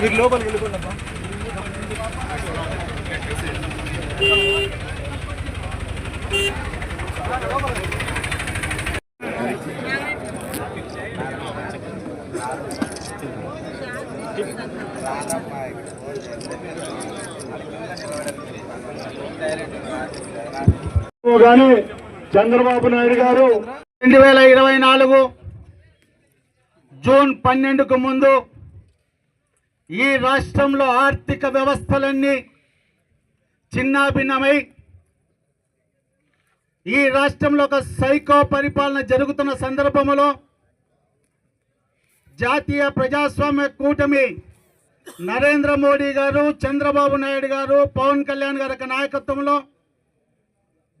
మీరు లోపలికి వెళ్ళిపోండి అమ్మా కానీ చంద్రబాబు నాయుడు గారు రెండు వేల ఇరవై నాలుగు జూన్ పన్నెండుకు ముందు ఈ రాష్ట్రంలో ఆర్థిక వ్యవస్థలన్నీ చిన్నాభిన్నమై ఈ రాష్ట్రంలో ఒక సైకో పరిపాలన జరుగుతున్న సందర్భంలో జాతీయ ప్రజాస్వామ్య కూటమి నరేంద్ర మోడీ గారు చంద్రబాబు నాయుడు గారు పవన్ కళ్యాణ్ గారి నాయకత్వంలో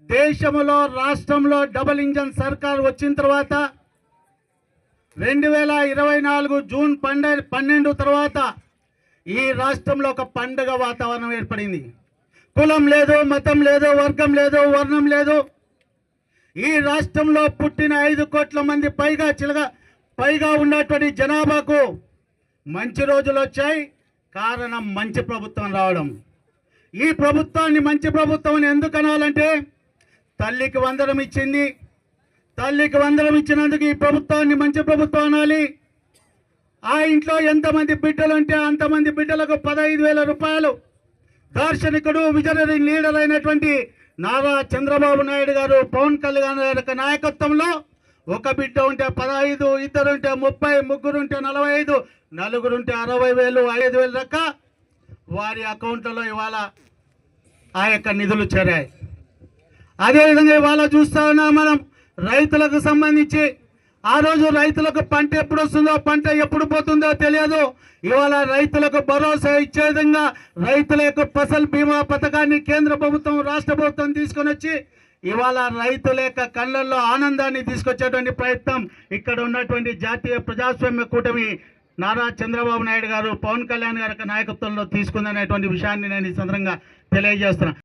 దేశంలో రాష్ట్రంలో డబుల్ ఇంజన్ సర్కార్ వచ్చిన తర్వాత రెండు వేల ఇరవై నాలుగు జూన్ పన్నె పన్నెండు తర్వాత ఈ రాష్ట్రంలో ఒక పండుగ వాతావరణం ఏర్పడింది. కులం లేదు మతం లేదు వర్గం లేదు వర్ణం లేదు. ఈ రాష్ట్రంలో పుట్టిన ఐదు కోట్ల మంది పైగా చిలగా పైగా ఉన్నటువంటి జనాభాకు మంచి రోజులు వచ్చాయి. కారణం మంచి ప్రభుత్వం రావడం. ఈ ప్రభుత్వాన్ని మంచి ప్రభుత్వం ఎందుకు అనాలంటే తల్లికి వందనం ఇచ్చింది. తల్లికి వందనం ఇచ్చినందుకు ఈ ప్రభుత్వాన్ని మంచి ప్రభుత్వం అనాలి. ఆ ఇంట్లో ఎంతమంది బిడ్డలు ఉంటే అంతమంది బిడ్డలకు పదహైదు వేల రూపాయలు. దార్శనికుడు విజనరీ లీడర్ అయినటువంటి నారా చంద్రబాబు నాయుడు గారు పవన్ కళ్యాణ్ గారి యొక్క నాయకత్వంలో ఒక బిడ్డ ఉంటే పదహైదు ఇద్దరు ఉంటే ముప్పై ముగ్గురు ఉంటే నలభై ఐదు నలుగురు ఉంటే అరవై వేలు ఐదు వేలు లెక్క వారి అకౌంట్లలో ఇవాళ ఆ యొక్క నిధులు చేరాయి. అదేవిధంగా ఇవాళ చూస్తా ఉన్నాం మనం రైతులకు సంబంధించి ఆ రోజు రైతులకు పంట ఎప్పుడు వస్తుందో పంట ఎప్పుడు పోతుందో తెలియదు. ఇవాళ రైతులకు భరోసా ఇచ్చే విధంగా రైతుల యొక్క ఫసల్ బీమా పథకాన్ని కేంద్ర ప్రభుత్వం రాష్ట్ర ప్రభుత్వం తీసుకొని వచ్చి ఇవాళ రైతుల యొక్క కళ్ళల్లో ఆనందాన్ని తీసుకొచ్చేటువంటి ప్రయత్నం ఇక్కడ ఉన్నటువంటి జాతీయ ప్రజాస్వామ్య కూటమి నారా చంద్రబాబు నాయుడు గారు పవన్ కళ్యాణ్ గారి నాయకత్వంలో తీసుకుందనేటువంటి విషయాన్ని నేను ఈ సందర్భంగా తెలియజేస్తున్నాను